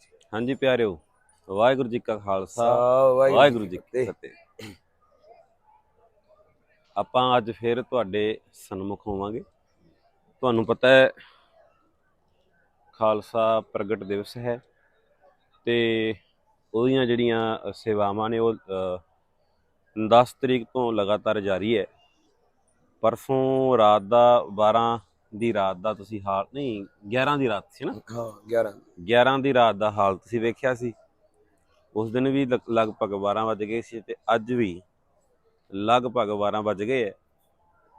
ਜੀ ਹਾਂਜੀ ਪਿਆਰਿਓ ਵਾਹਿਗੁਰੂ ਜੀ ਕਾ ਖਾਲਸਾ ਵਾਹਿਗੁਰੂ ਜੀ ਕੀ ਫਤਿਹ। ਆਪਾਂ ਅੱਜ ਫਿਰ ਤੁਹਾਡੇ ਸਨਮੁਖ ਹੋਵਾਂਗੇ ਤੁਹਾਨੂੰ ਪਤਾ ਹੈ ਖਾਲਸਾ ਪ੍ਰਗਟ ਦਿਵਸ ਹੈ ਤੇ ਉਹਦੀਆਂ ਜਿਹੜੀਆਂ ਸੇਵਾਵਾਂ ਨੇ ਉਹ ਅ, 10 ਤਰੀਕ ਤੋਂ ਲਗਾਤਾਰ ਜਾਰੀ ਹੈ ਪਰਸੋਂ ਰਾਤ ਦਾ 12 ਦੀ ਰਾਤ ਦਾ ਤੁਸੀਂ ਹਾਲ ਨਹੀਂ 11 ਦੀ ਰਾਤ ਸੀ ਨਾ? ਹਾਂ 11 11 ਦੀ ਰਾਤ ਦਾ ਹਾਲ ਤੁਸੀਂ ਵੇਖਿਆ ਸੀ। ਉਸ ਦਿਨ ਵੀ ਲਗ- ਲਗਭਗ 12 ਵਜ ਗਏ ਸੀ ਤੇ ਅੱਜ ਵੀ ਲਗਭਗ 12 ਵਜ ਗਏ ਹੈ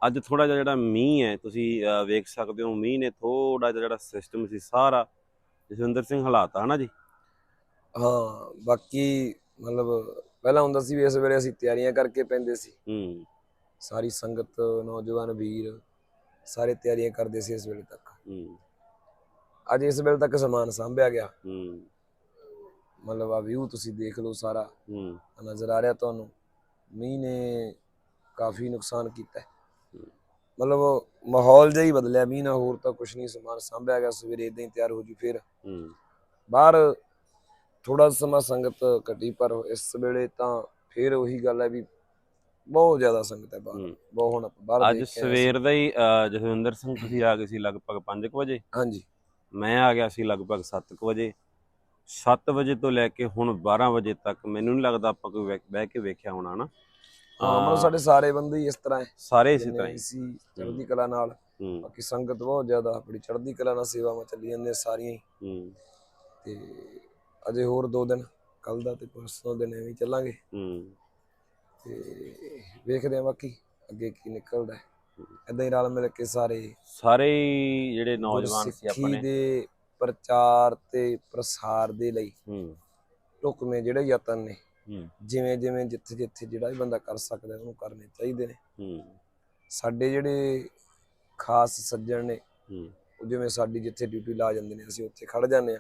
ਅੱਜ ਥੋੜਾ ਜਿਹਾ ਜਿਹੜਾ ਮੀਂਹ ਹੈ ਤੁਸੀਂ ਵੇਖ ਸਕਦੇ ਹੋ ਮੀਂਹ ਨੇ ਥੋੜਾ ਜਿਹਾ ਜਿਹੜਾ ਸਿਸਟਮ ਸੀ ਸਾਰਾ ਜਸਵਿੰਦਰ ਸਿੰਘ ਹਾਲਾਤ ਹਨਾ ਜੀ? ਹਾਂ ਬਾਕੀ ਮਤਲਬ ਪਹਿਲਾਂ ਹੁੰਦਾ ਸੀ ਵੀ ਇਸ ਵੇਲੇ ਅਸੀਂ ਤਿਆਰੀਆਂ ਕਰਕੇ ਪੈਂਦੇ ਸੀ। ਹੂੰ। ਸਾਰੀ ਸੰਗਤ ਨੌਜਵਾਨ ਵੀਰ ਸਾਰੇ ਤਿਆਰੀਆਂ ਕਰਦੇ ਸੀ ਇਸ ਵੇਲੇ ਤੱਕ। ਹੂੰ। ਅੱਜ ਇਸ ਵੇਲੇ ਤੱਕ ਸਮਾਨ ਸਾਂਭਿਆ ਗਿਆ। ਹੂੰ। ਮਤਲਬ ਆ ਵਿਊ ਤੁਸੀਂ ਦੇਖ ਲਓ ਸਾਰਾ। ਹੂੰ। ਨਜ਼ਰ ਆ ਰਿਹਾ ਤੁਹਾਨੂੰ। ਮੀਂਹ ਨੇ ਕਾਫੀ ਨੁਕਸਾਨ ਕੀਤਾ। ਮਤਲਬ ਮਾਹੌਲ ਜਿਹਾ ਹੀ ਬਦਲਿਆ। ਮੀਂਹ ਨਾਲ ਹੋਰ ਤਾਂ ਕੁਝ ਨਹੀਂ ਸਮਾਨ ਸਾਂਭਿਆ ਗਿਆ। ਸਵੇਰੇ ਇਦਾਂ ਹੀ ਤਿਆਰ ਹੋ ਜੂ ਫਿਰ। ਹੂੰ। ਬਾਹਰ ਥੋੜਾ ਸਮਾਂ ਸੰਗਤ ਘਟੀ ਪਰ ਇਸ ਵੇਲੇ ਤਾਂ ਫਿਰ ਉਹੀ ਗੱਲ ਹੈ ਵੀ ਬਹੁਤ ਜ਼ਿਆਦਾ ਸੰਗਤ ਹੈ ਬਾਹਰ। ਹੂੰ। ਬਹੁਤ ਹੁਣ ਆਪਾਂ ਬਾਹਰ ਅੱਜ ਦੇਖ ਕੇ ਆਏ ਸੀ। ਸਵੇਰ ਦਾ ਹੀ ਜਸਵਿੰਦਰ ਸਿੰਘ ਤੁਸੀਂ ਆ ਗਏ ਸੀ ਲਗਭਗ 5 ਵਜੇ। ਹਾਂਜੀ। ਮੈਂ ਆ ਗਿਆ ਸੀ ਲਗਭਗ 7 ਵਜੇ। 7 ਵਜੇ ਤੋਂ ਲੈ ਕੇ ਹੁਣ 12 ਵਜੇ ਤੱਕ ਮੈਨੂੰ ਨਹੀਂ ਲੱਗਦਾ ਆਪਾਂ ਕੋਈ ਬਹਿ- ਬਹਿ ਕੇ ਵੇਖਿਆ ਹੋਣਾ ਨਾ ਹਾਂ ਮਤਲਬ ਸਾਡੇ ਸਾਰੇ ਬੰਦੇ ਹੀ ਇਸ ਤਰ੍ਹਾਂ ਹੈ। ਸਾਰੇ ਇਸੇ ਤਰ੍ਹਾਂ ਹੀ। ਸੀ ਚੜ੍ਹਦੀ ਕਲਾ ਨਾਲ। ਹੂੰ। ਬਾਕੀ ਸੰਗਤ ਬਹੁਤ ਜ਼ਿਆਦਾ ਬੜੀ ਚੜ੍ਹਦੀ ਕਲਾ ਨਾਲ ਸੇਵਾਵਾਂ ਚੱਲੀ ਜਾਂਦੀਆਂ ਸਾਰੀਆਂ ਹੀ। ਹੂੰ। ਤੇ ਅਜੇ ਹੋਰ ਦੋ ਦਿਨ ਕੱਲ ਦਾ ਤੇ ਪਰਸੋਂ ਦਿਨ ਐਵੇਂ ਹੀ ਚੱਲਾਂਗੇ। ਹੂੰ। ਤੇ ਵੇਖਦੇ ਆ ਬਾਕੀ ਅੱਗੇ ਕੀ ਨਿਕਲਦਾ ਏਦਾਂ ਹੀ ਰਲ ਮਿਲ ਕੇ ਸਾਰੇ ਸਾਰੇ ਜਿਹੜੇ ਨੌਜਵਾਨ ਸੀ ਆਪਣੇ। ਦੇ ਪ੍ਰਚਾਰ ਤੇ ਪ੍ਰਸਾਰ ਦੇ ਲਈ ਹੂੰ। ਢੁਕਵੇਂ ਜਿਹੜੇ ਯਤਨ ਨੇ ਜਿਵੇਂ ਜਿਵੇਂ ਜਿੱਥੇ ਜਿੱਥੇ ਜਿਹੜਾ ਵੀ ਬੰਦਾ ਕਰ ਸਕਦਾ ਉਹਨੂੰ ਕਰਨੇ ਚਾਹੀਦੇ ਨੇ। ਹੂੰ। ਸਾਡੇ ਜਿਹੜੇ ਖਾਸ ਸੱਜਣ ਨੇ ਹੂੰ। ਉਹ ਜਿਵੇਂ ਸਾਡੀ ਜਿੱਥੇ ਡਿਊਟੀ ਲਾ ਜਾਂਦੇ ਨੇ ਅਸੀਂ ਉੱਥੇ ਖੜ ਜਾਂਦੇ ਆ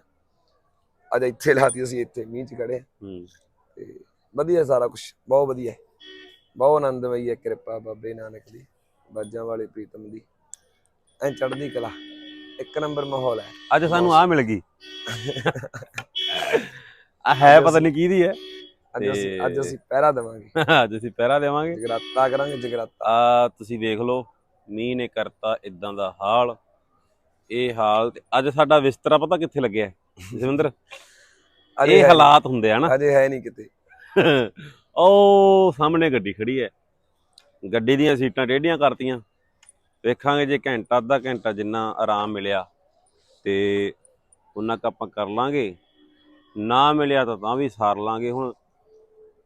ਅੱਜ ਇੱਥੇ ਲਾਤੀ ਅਸੀਂ ਇੱਥੇ ਮੀਂਹ 'ਚ ਖੜੇ ਹੂੰ। ਤੇ ਵਧੀਆ ਸਾਰਾ ਕੁਝ ਬਹੁਤ ਵਧੀਆ ਹੈ। ਬਹੁਤ ਆਨੰਦਮਈ ਹੈ ਕਿਰਪਾ ਬਾਬੇ ਨਾਨਕ ਦੀ ਬਾਜਾਂ ਵਾਲੇ ਪ੍ਰੀਤਮ ਦੀ। ਐ ਚੜ੍ਹਦੀ ਕਲਾ ਇੱਕ ਨੰਬਰ ਮਾਹੌਲ ਹੈ। ਅੱਜ ਸਾਨੂੰ ਆ ਮਿਲ ਗਈ। ਆ ਹੈ ਪਤਾ ਨਹੀਂ ਕਿਹਦੀ ਹੈ। ਅੱਜ ਅਸੀਂ ਅੱਜ ਤੇ- ਅਸੀਂ ਪਹਿਰਾ ਦੇਵਾਂਗੇ। ਅੱਜ ਅਸੀਂ ਪਹਿਰਾ ਦੇਵਾਂਗੇ। ਜਗਰਾਤਾ ਕਰਾਂਗੇ ਜਗਰਾਤਾ। ਆ ਤੁਸੀਂ ਵੇਖ ਲਓ ਮੀਂਹ ਨੇ ਕਰਤਾ ਇਦਾਂ ਦਾ ਹਾਲ। ਇਹ ਹਾਲ ਤੇ ਅੱਜ ਸਾਡਾ ਬਿਸਤਰਾ ਪਤਾ ਕਿੱਥੇ ਲੱਗਿਆ? ਜਸਵਿੰਦਰ ਇਹ ਹਾਲਾਤ ਹੁੰਦੇ ਆ ਨਾ। ਅਜੇ ਹੈ ਨਹੀਂ ਕਿਤੇ। ਉਹ ਸਾਹਮਣੇ ਗੱਡੀ ਖੜੀ ਹੈ। ਗੱਡੀ ਦੀਆਂ ਸੀਟਾਂ ਟੇਢੀਆਂ ਕਰਤੀਆਂ। ਵੇਖਾਂਗੇ ਜੇ ਘੰਟਾ ਅੱਧਾ ਘੰਟਾ ਜਿੰਨਾ ਆਰਾਮ ਮਿਲਿਆ ਤੇ ਉਹਨਾਂ ਕ ਆਪਾਂ ਕਰ ਲਾਂਗੇ। ਨਾ ਮਿਲਿਆ ਤਾਂ ਤਾਂ ਵੀ ਸਾਰ ਲਾਂਗੇ। ਹੁਣ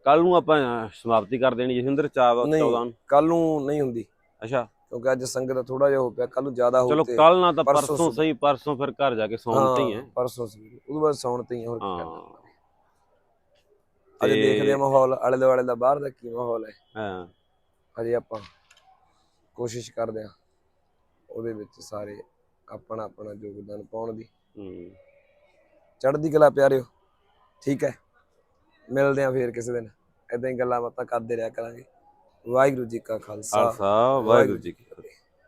ਕੱਲ ਨੂੰ ਆਪਾਂ ਸਮਾਪਤੀ ਕਰ ਦੇਣੀ ਜਸਿੰਦਰ 14 ਨਹੀਂ। 14 ਨੂੰ। ਕੱਲ ਨੂੰ ਨਹੀਂ ਹੁੰਦੀ। ਅੱਛਾ। ਕਿਉਂਕਿ ਅੱਜ ਸੰਗਤ ਥੋੜਾ ਜਿਹਾ ਹੋ ਪਿਆ ਕੱਲ ਨੂੰ ਜ਼ਿਆਦਾ ਹੋ ਚਲੋ ਕੱਲ ਨਾ ਤਾਂ ਪਰਸੋਂ ਸਹੀ ਪਰਸੋਂ ਫਿਰ ਘਰ ਜਾ ਕੇ ਸੌਣ ਤੇ ਹੀ ਹੈ। ਪਰਸੋਂ ਸਵੇਰੇ। ਉਹਦੇ ਬਾਅਦ ਸੌਣ ਤੇ ਹੀ ਹੋਰ ਕੀ ਕਰਨਾ। ਅਜੇ ਦੇਖਦੇ ਆ ਮਾਹੌਲ ਆਲੇ ਦੁਆਲੇ ਦਾ ਬਾਹਰ ਦਾ ਕੀ ਮਾਹੌਲ ਹੈ। ਹਾਂ। ਅਜੇ ਆਪਾਂ ਕੋਸ਼ਿਸ਼ ਕਰਦੇ ਆ ਉਹਦੇ ਵਿੱਚ ਸਾਰੇ ਆਪਣਾ ਆਪਣਾ ਯੋਗਦਾਨ ਪਾਉਣ ਦੀ। ਹੂੰ। ਚੜ੍ਹਦੀ ਕਲਾ ਪਿਆਰਿਓ ਠੀਕ ਹੈ। ਮਿਲਦੇ ਆ ਫੇਰ ਕਿਸੇ ਦਿਨ। ਏਦਾਂ ਹੀ ਗੱਲਾਂ ਬਾਤਾਂ ਕਰਦੇ ਰਿਹਾ ਕਰਾਂਗੇ। ਵਾਹਿਗੁਰੂ ਜੀ ਕਾ ਖਾਲਸਾ। ਖਾਲਸਾ ਵਾਹਿਗੁਰੂ ਜੀ ਕੀ ਫਤਿਹ।